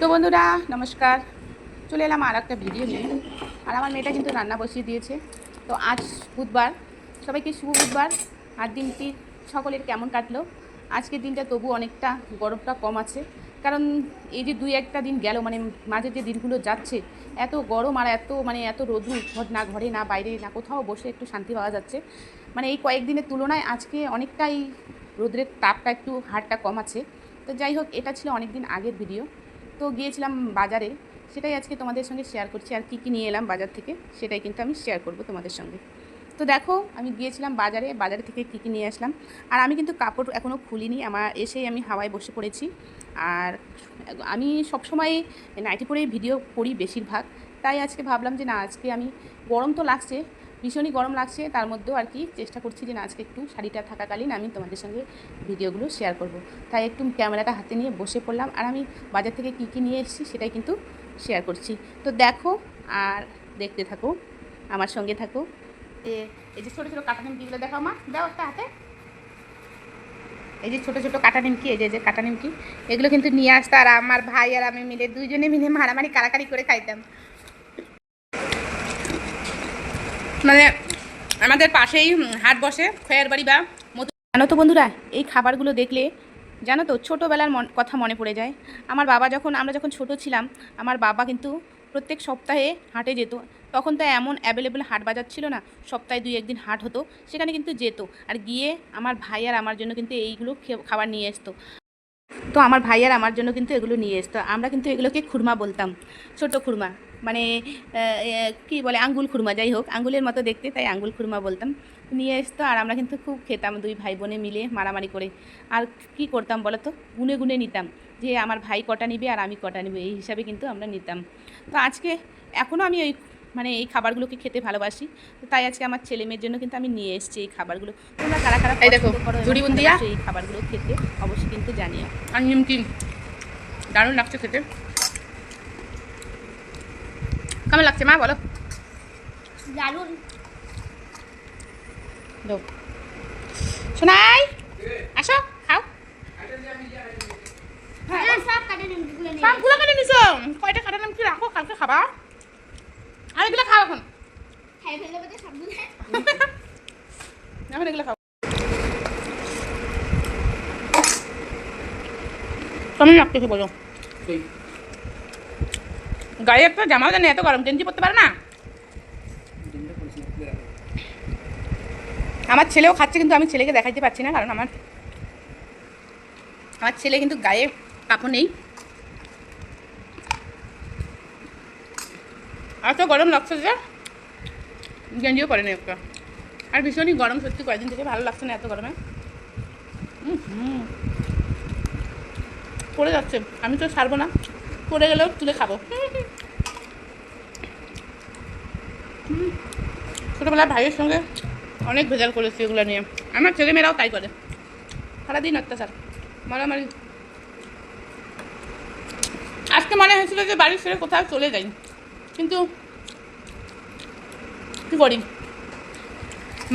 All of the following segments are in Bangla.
তো বন্ধুরা, নমস্কার। চলে এলাম আর একটা ভিডিও নিয়ে। আর আমার মেয়েটা কিন্তু রান্না বসিয়ে দিয়েছে। তো আজ বুধবার, সবাইকে শুভ বুধবার। আর দিনটি সকলের কেমন কাটলো? আজকের দিনটা তবু অনেকটা গরমটা কম আছে। কারণ এই যে দুই একটা দিন গেল মানে মাঝে যে দিনগুলো যাচ্ছে, এত গরম আর এত মানে এত রোদু ঘর না, ঘরে না, বাইরে না, কোথাও বসে একটু শান্তি পাওয়া যাচ্ছে। মানে এই কয়েকদিনের তুলনায় আজকে অনেকটাই রোদ্রের তাপটা, একটু হারটা কম আছে। তো যাই হোক, এটা ছিল অনেক দিন আগের ভিডিও তো গিয়েছিলাম বাজারে, সেটাই আজকে তোমাদের সঙ্গে শেয়ার করছি আর কী কী নিয়ে এলাম বাজার থেকে, সেটাই কিন্তু আমি শেয়ার করব তোমাদের সঙ্গে। তো দেখো, আমি গিয়েছিলাম বাজারে বাজারে থেকে কী কী নিয়ে আসলাম। আর আমি কিন্তু কাপড় এখনও খুলিনি, আমার এসেই আমি হাওয়ায় বসে পড়েছি। আর আমি সবসময় নাইটি পরেই ভিডিও করি বেশিরভাগ, তাই আজকে ভাবলাম যে না, আজকে আমি, গরম তো লাগছে ভীষণই গরম লাগছে, তার মধ্যেও আর কি চেষ্টা করছি যে আজকে একটু শাড়িটা থাকাকালীন আমি তোমাদের সঙ্গে ভিডিওগুলো শেয়ার করব। তাই একটু ক্যামেরাটা হাতে নিয়ে বসে পড়লাম আর আমি বাজার থেকে কী কী নিয়ে এসেছি সেটাই কিন্তু শেয়ার করছি। তো দেখো আর দেখতে থাকো, আমার সঙ্গে থাকো। এই যে ছোটো ছোটো কাটা নিমকিগুলো দেখো মা, দাও একটা হাতে। এই যে ছোটো ছোটো কাটা নিমকি এই যে যে কাটা নিমকি এগুলো কিন্তু নিয়ে আসতো আর আমার ভাই আর আমি মিলে দুইজনে মিলে মারামারি কারাকারি করে খাইতাম। মানে আমাদের পাশেই হাট বসে, খয়ের বাড়ি বা জানো তো বন্ধুরা, এই খাবারগুলো দেখলে, জানো তো, ছোটোবেলার কথা মনে পড়ে যায়। আমার বাবা যখন, আমরা যখন ছোট ছিলাম, আমার বাবা কিন্তু প্রত্যেক সপ্তাহে হাটে যেত। তখন তো এমন অ্যাভেলেবেল হাট বাজার ছিল না, সপ্তাহে দুই একদিন হাট হতো, সেখানে কিন্তু যেত। আর গিয়ে আমার ভাই আর আমার জন্য কিন্তু এইগুলো খাবার নিয়ে আসতো। তো আমার ভাই আর আমার জন্য কিন্তু এগুলো নিয়ে আসতো আমরা কিন্তু এগুলোকে খুরমা বলতাম, ছোট খুরমা। মানে কি বলে, আঙ্গুল খুরমা, যাই হোক, আঙ্গুলের মতো দেখতে, তাই আঙ্গুল খুরমা বলতাম। নিয়ে আসতো আর আমরা কিন্তু খুব খেতাম দুই ভাই বোনে মিলে মারামারি করে। আর কি করতাম বলো তো? গুনে গুনে নিতাম, যে আমার ভাই কটা নিবে আর আমি কটা নিবে, এই হিসাবে কিন্তু আমরা নিতাম। তো আজকে এখনও আমি ওই মানে এই খাবারগুলোকে খেতে ভালোবাসি। তো তাই আজকে আমার ছেলে মেয়ের জন্য কিন্তু আমি নিয়ে এসেছি এই খাবারগুলো। তোমরা কারা কারা এই দেখো, পছন্দ করো এই খাবারগুলো খেতে অবশ্যই কিন্তু জানিও। আর নিমকি দারুণ লাগছে খেতে। কেমন লাগছে মা বলো। দারুণ। দাও। শোনাই আসো খাও। হ্যাঁ সব কেটে নিছো? কয়টা কাটা নাম কি রাখো কালকে খাবা আর এগুলো খাও এখন খাই ফেললে বোধহয় সবগুলো এখন এগুলো খাও কেমন লাগতেছে বলো। গায়ে একটা জামাও জানি এত গরম গেঞ্জি পরতে পারে না? আমার ছেলেও খাচ্ছে কিন্তু আমি ছেলেকে দেখাইতে পারছি না কারণ আমার আমার ছেলে কিন্তু গায়ে কাপড় নেই। আর তো গরম লাগছে যে। গেঞ্জিও পরে নেই একটা আর ভীষণই গরম সত্যি কয়েকদিন থেকে, ভালো লাগছে না এত গরমে। পড়ে যাচ্ছে, আমি তো ছাড়বো না। পড়ে গেলেও তুলে খাব। ছোটোবেলায় ভাইয়ের সঙ্গে অনেক ভেজাল করেছি এগুলো নিয়ে। আমার ছেলেমেয়েরাও তাই করে। সারাদিন অত্যাচার, মারামারি। আজকে মনে হয়েছিল যে বাড়ির ছেড়ে কোথাও চলে যাই। কিন্তু করি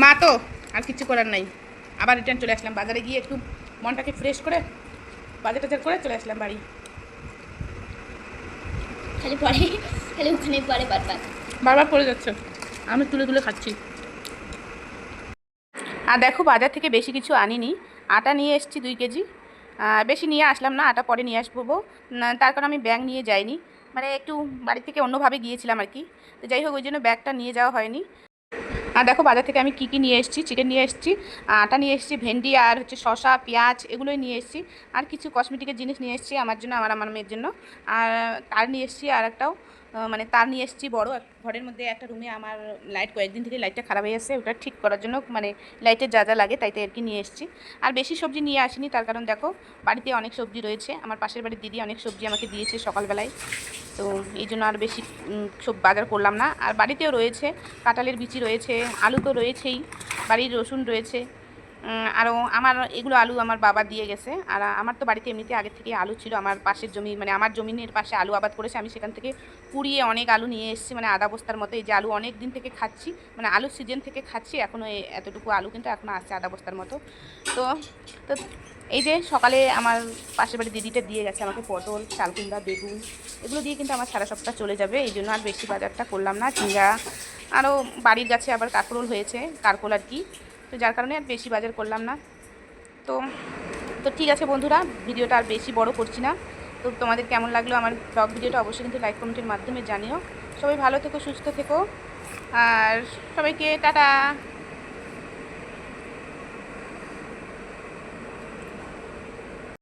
মা তো আর কিছু করার নাই। আবার রিটার্ন চলে আসলাম বাজারে গিয়ে একটু মনটাকে ফ্রেশ করে বাজার টাজার করে চলে আসলাম বাড়ি। খালি পরে খালি ওখানে পরে বারবার বারবার পড়ে যাচ্ছে। আমি তুলে তুলে খাচ্ছি। আর দেখো বাজার থেকে বেশি কিছু আনিনি। আটা নিয়ে এসেছি দুই কেজি। বেশি নিয়ে আসলাম না আটা পরে নিয়ে আসব তার কারণ আমি ব্যাগ নিয়ে যাইনি। মানে একটু বাড়ি থেকে অন্যভাবে গিয়েছিলাম আর কি। তো যাই হোক, ওই জন্য ব্যাগটা নিয়ে যাওয়া হয়নি। আর দেখো, বাজার থেকে আমি কি কী নিয়ে এসেছি? চিকেন নিয়ে এসেছি, আটা নিয়ে এসেছি, ভেন্ডি আর হচ্ছে শশা পেঁয়াজ এগুলোই নিয়ে এসেছি। আর কিছু কসমেটিকের জিনিস নিয়ে এসেছি আমার জন্য, আমার আমার মেয়ের জন্য। আর তার নিয়ে এসেছি আর একটাও মানে তার নিয়ে এসেছি বড় ঘরের মধ্যে একটা রুমে আমার লাইট কয়েকদিন থেকে লাইটটা খারাপ হয়ে গেছে, ওটা ঠিক করার জন্য মানে লাইটের যা যা লাগে তাই তাই আর কি নিয়ে এসেছি। আর বেশি সবজি নিয়ে আসিনি, তার কারণ দেখো, বাড়িতে অনেক সবজি রয়েছে। আমার পাশের বাড়ির দিদি অনেক সবজি আমাকে দিয়েছে সকালবেলায়। তো এই জন্য আর বেশি সব বাজার করলাম না। আর বাড়িতেও রয়েছে, কাঁঠালের বিচি রয়েছে, আলু তো রয়েছেই, বাড়ির রসুন রয়েছে। আরও আমার এগুলো আলু আমার বাবা দিয়ে গেছে। আর আমার তো বাড়িতে এমনিতে আগে থেকে আলু ছিল, আমার পাশের জমি মানে আমার জমিনের পাশে আলু আবাদ করেছে। আমি সেখান থেকে কুড়িয়ে অনেক আলু নিয়ে এসেছি মানে আদা বস্তার মতো। এই যে আলু অনেক দিন থেকে খাচ্ছি মানে আলুর সিজন থেকে খাচ্ছি এখনও এতটুকু আলু কিন্তু এখনও আছে আদা বস্তার মতো। তো তো এই যে সকালে আমার পাশের বাড়ি দিদিটা দিয়ে গেছে আমাকে পটল চাল কুমড়া বেগুন, এগুলো দিয়ে কিন্তু আমার সারা সপ্তাহ চলে যাবে। এই জন্য আর বেশি বাজারটা করলাম না। ঝিঙ্গা আরও বাড়ির গাছে আবার কাকরোল হয়েছে কারকোল আর কি। তো যার কারণে আর বেশি বাজার করলাম না। তো তো ঠিক আছে বন্ধুরা, ভিডিওটা আর বেশি বড় করছি না। তো তোমাদের কেমন লাগল আমার ব্লগ ভিডিওটা অবশ্যই কিন্তু লাইক কমেন্টের মাধ্যমে জানিও। সবাই ভালো থেকো, সুস্থ থেকো। আর সবাইকে টাটা।